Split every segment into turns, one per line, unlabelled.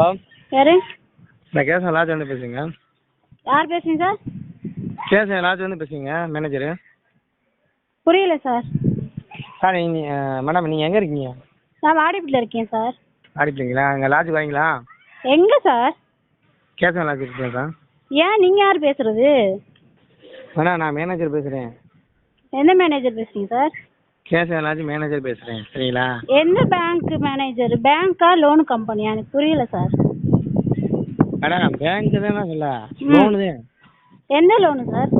Hello.
யாரு?
நான் Kesavan lodge வந்து பேசுங்க
யார் பேசுறீங்க சார்?
கேசவன் லாட்ஜ் வந்து பேசுங்க மேனேஜரு
புரியல சார்.
சார் நீங்கள் மேடம் நீங்கள் எங்கே இருக்கீங்க?
நான் வாடிப்பட்டில் இருக்கேன் சார்.
அடிப்பீங்களா அங்கே லாட்ஜ் வாங்கிங்களா?
எங்கே சார்?
கேசவன் லாட்ஜ் இருக்கீங்களா சார்?
ஏன் நீங்கள் யார் பேசுறது?
மேடம் நான் மேனேஜர் பேசுகிறேன்
எந்த மேனேஜர் பேசுறீங்க சார்?
லாட்ஜ் மேனேஜர் பேசுகிறேன் சரிங்களா?
எந்த பேங்க் மேனேஜர் பேங்க்கா லோன் கம்பெனியா எனக்கு புரியல சார்
மேடம் பேங்க்கு தானே சொல்ல. லோனு தான்
எந்த லோனு சார்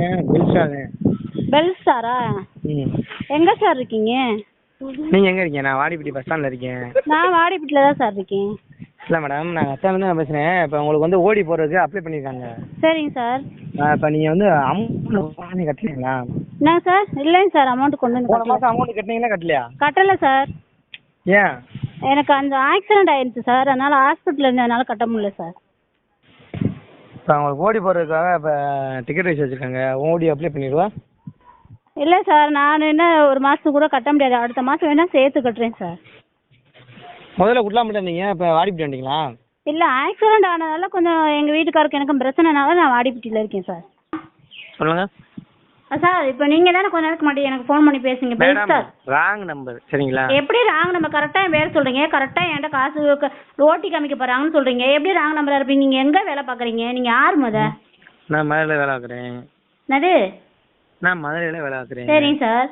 ஏன் பில்ஸா தான்
பெல் ஸ்டாரா
ம்.
எங்கே சார் இருக்கீங்க?
நீங்கள் எங்கே இருக்கீங்க? நான் வாடிப்பட்டி பஸ் ஸ்டாண்டில் இருக்கேன்.
நான் வாடிப்பட்டில் தான் சார் இருக்கேன்.
இல்லை மேடம் நான் அச்சாலேருந்து நான் பேசுகிறேன் இப்போ உங்களுக்கு வந்து ஓடி போடுறதுக்கு அப்ளை பண்ணியிருக்காங்க
சரிங்க சார்
இப்போ நீங்கள் வந்து அமௌண்ட் கட்டலீங்களா
என்ன சார்? இல்லைங்க சார் அமௌண்ட் கொண்டு வந்து
போன
கட்டல.
மாதம் அமௌண்ட் கட்டினீங்களா கட்டலையா?
கட்டலை சார்.
ஏன்?
எனக்கு அந்த ஆக்சிடென்ட் ஆயிடுச்சு சார். அதனால ஹாஸ்பிட்டல் இருந்ததுனால கட்ட முடியல சார்.
இப்போ அவங்களுக்கு ஓடி போடுறதுக்காக இப்போ டிக்கெட் வச்சு வச்சுருக்காங்க. ஓடி அப்ளை பண்ணிடுவா?
இல்லை சார் நான் என்ன ஒரு மாதத்துக்கு கூட கட்ட முடியாது. அடுத்த மாதம் வேணால் சேர்த்து கட்டுறேன் சார்.
முதல்ல குட்லாம்பிட்டு இருந்தீங்க இப்போ வாடிப்பட்டி வந்தீங்களா?
இல்லை ஆக்சிடென்ட் ஆனதால கொஞ்சம் எங்கள் வீட்டுக்காருக்கு எனக்கும் பிரச்சனைனால நான் வாடிப்பட்டியில் இருக்கேன் சார்.
சொல்லுங்கள்
சார் இப்போ நீங்கள் தானே கொஞ்ச நேரத்துக்கு முன்னாடி எனக்கு ஃபோன் பண்ணி பேசுங்க
மேடம்
ஸ்டார்
ராங் நம்பர் சரிங்களா?
எப்படி ராங் நம்ம கரெக்டாக பேர் சொல்கிறீங்க கரெக்டாக என்கிட்ட காசு க- ஓட்டி காமிக்க போகிறாங்கன்னு சொல்கிறீங்க எப்படி ராங் நம்பராக இருப்பீங்க? நீங்கள் எங்கே வேலை பார்க்குறீங்க? நீங்கள் யார் முத?
நான் மதுரையில் வேலை பார்க்குறேன்.
என்னது?
நான் மதுரையில் வேலை பார்க்குறேன்.
சரிங்க சார்.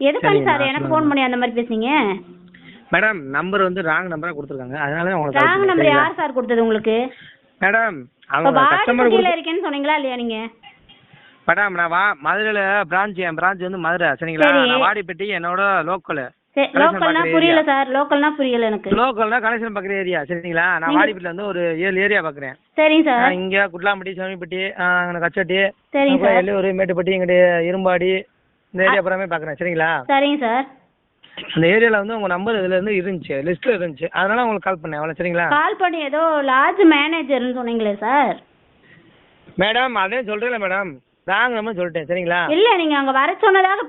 எதுக்காண்டி
சரிங்க,
சார்
நான்
எனக்கு ஃபோன் பண்ணி அந்த மாதிரி பேசுனீங்க?
மேடம் நம்பர் வந்து ராங் நம்பராக கொடுத்துருக்காங்க. அதனால தான் உங்களுக்கு call
ராங்
பண்ணேன்,
நம்பர்
சரிங்களா?
யார் சார் கொடுத்தது உங்களுக்கு?
மேடம்
இப்போ
அவங்க கஸ்டமர்
வாடிப்பட்டியில் இருக்கேன்னு சொன்னீங்களா இல்லையா நீங்கள்
மேடம் நான் வா. மதுரையில் பிரான்ச் என் பிரான்ச் வந்து மதுரை சரிங்களா?
சரி.
நான் வாடிப்பட்டி என்னோட லோக்கல்
சரி லோக்கல்னா புரியல சார். லோக்கல்னா புரியல எனக்கு.
லோக்கல்னா கலெக்ஷன் பார்க்குற ஏரியா சரிங்களா? நான் வாடிப்பட்டியில் வந்து ஒரு ஏழு ஏரியா பார்க்குறேன்.
சரிங்க சார்.
நான் இங்கே குட்லாம்பட்டி சோமிப்பட்டி அங்கே கச்சட்டி அப்புறம்
சார்.
எல்லூர் மேட்டுப்பட்டி இங்கிட்டு இரும்பாடி இந்த ஏரியா பூராமே பார்க்குறேன் சரிங்களா?
சரிங்க சார்.
அந்த ஏரியாவில் வந்து உங்கள் நம்பர் இதில் இருந்து இருந்துச்சு லிஸ்ட்டில் இருந்துச்சு. அதனால உங்களுக்கு கால் பண்ணேன். அவ்வளோ சரிங்களா?
கால் பண்ணி ஏதோ லாட்ஜ் மேனேஜர்னு சொன்னீங்களே சார்.
மேடம் அதே சொல்கிறேன்ல மேடம். ராங் சொல்லிட்டேன் சரிங்களா?
இல்ல நீங்க அங்க வர சொன்னதாக